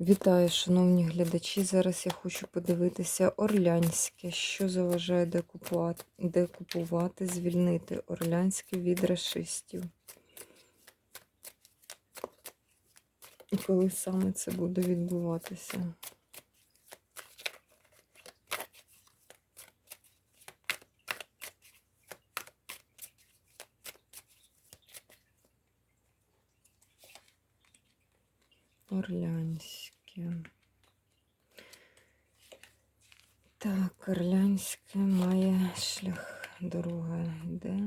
Вітаю, шановні глядачі. Зараз я хочу подивитися Орлянське, що заважає декупувати, декупувати, звільнити Орлянське від расистів. І коли саме це буде відбуватися? Орлянське. Так, Орлянське має шлях, дорога йде.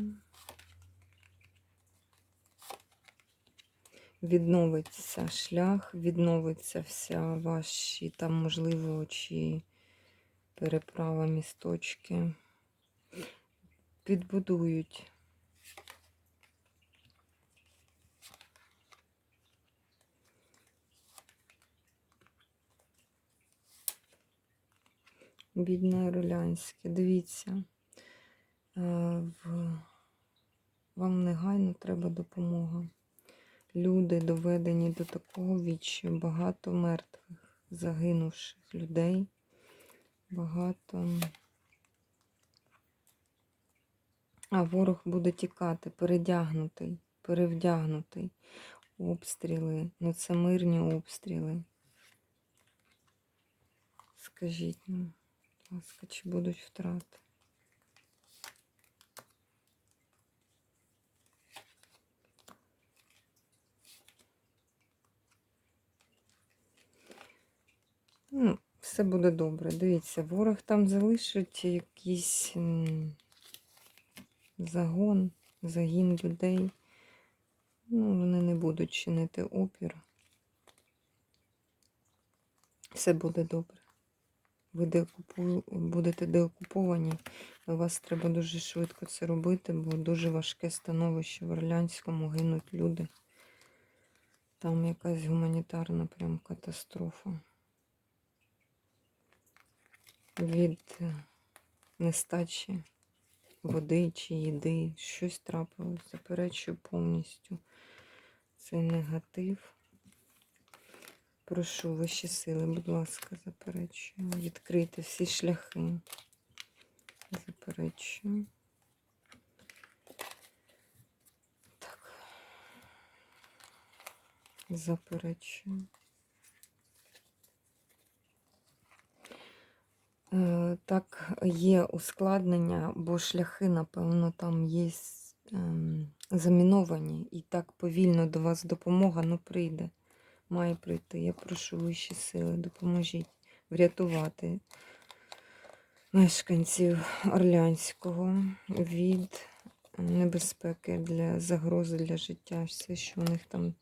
Відновиться шлях, відновиться вся ваші там, можливо, чи переправа місточки. Підбудують. Бідне Орлянське. Дивіться, е, вам негайно треба допомога. Люди доведені до такого віччя, багато мертвих, загинувших людей, багато. А ворог буде тікати, передягнутий, перевдягнутий. Обстріли. Ну це мирні обстріли. Скажіть будь ласка, чи будуть втрати? Ну, все буде добре. Дивіться, ворог там залишить якийсь загон, загін людей. Ну, вони не будуть чинити опір. Все буде добре. Ви будете деокуповані. У вас треба дуже швидко це робити, бо дуже важке становище в Орлянському гинуть люди. Там якась гуманітарна прям катастрофа. Від е, нестачі води чи їди, щось трапилось. Заперечую повністю цей негатив. Прошу вищі сили, будь ласка, заперечую. Відкрити всі шляхи. Заперечую. Так. Заперечую. Е, Так, є ускладнення, бо шляхи, напевно, там є ем, заміновані. І так повільно до вас допомога ну, прийде. Має прийти. Я прошу вищі сили, допоможіть врятувати мешканців Орлянського від небезпеки для загрози для життя. Все, що у них там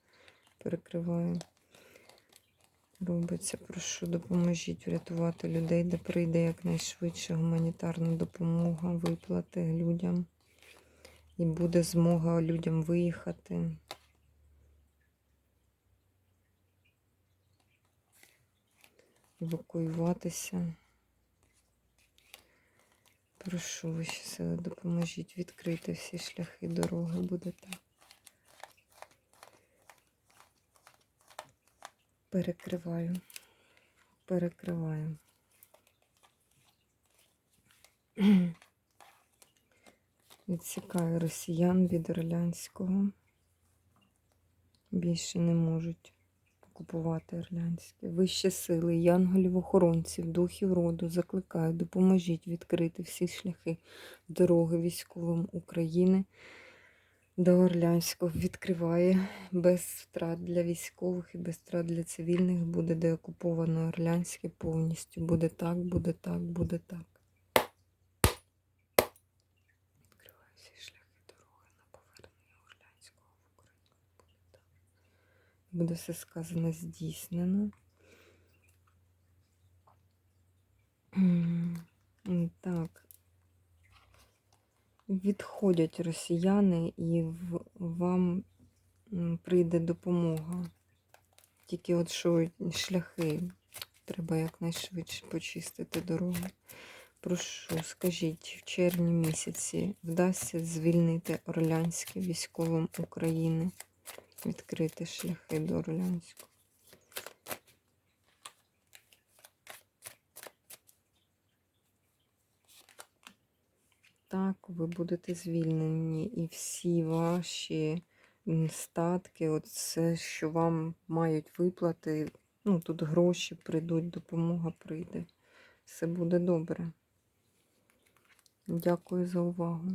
перекриває робиться. Прошу, допоможіть врятувати людей, де прийде якнайшвидше гуманітарна допомога, виплати людям. І буде змога людям виїхати. Евакуюватися. Прошу ваші сили, допоможіть відкрити всі шляхи дороги, буде так. Перекриваю, перекриваю. Відсікаю росіян від Орлянського. Більше не можуть окупувати Орлянське. Вищі сили, янголів, охоронців, духів роду закликаю, допоможіть відкрити всі шляхи дороги військовим України до Орлянського відкриває без втрат для військових і без втрат для цивільних буде деокуповано Орлянське повністю. Буде так, буде так, буде так. Відкриваю всі шляхи дороги на повернення Орлянського в Україну. Буде так. Буде все сказано здійснено. Так. Відходять росіяни і вам прийде допомога. Тільки от що шляхи треба якнайшвидше почистити дорогу. Прошу, скажіть, в червні місяці вдасться звільнити Орлянське військовим України, відкрити шляхи до Орлянського. Так, ви будете звільнені і всі ваші статки, оце, що вам мають виплати, ну, тут гроші прийдуть, допомога прийде. Все буде добре. Дякую за увагу.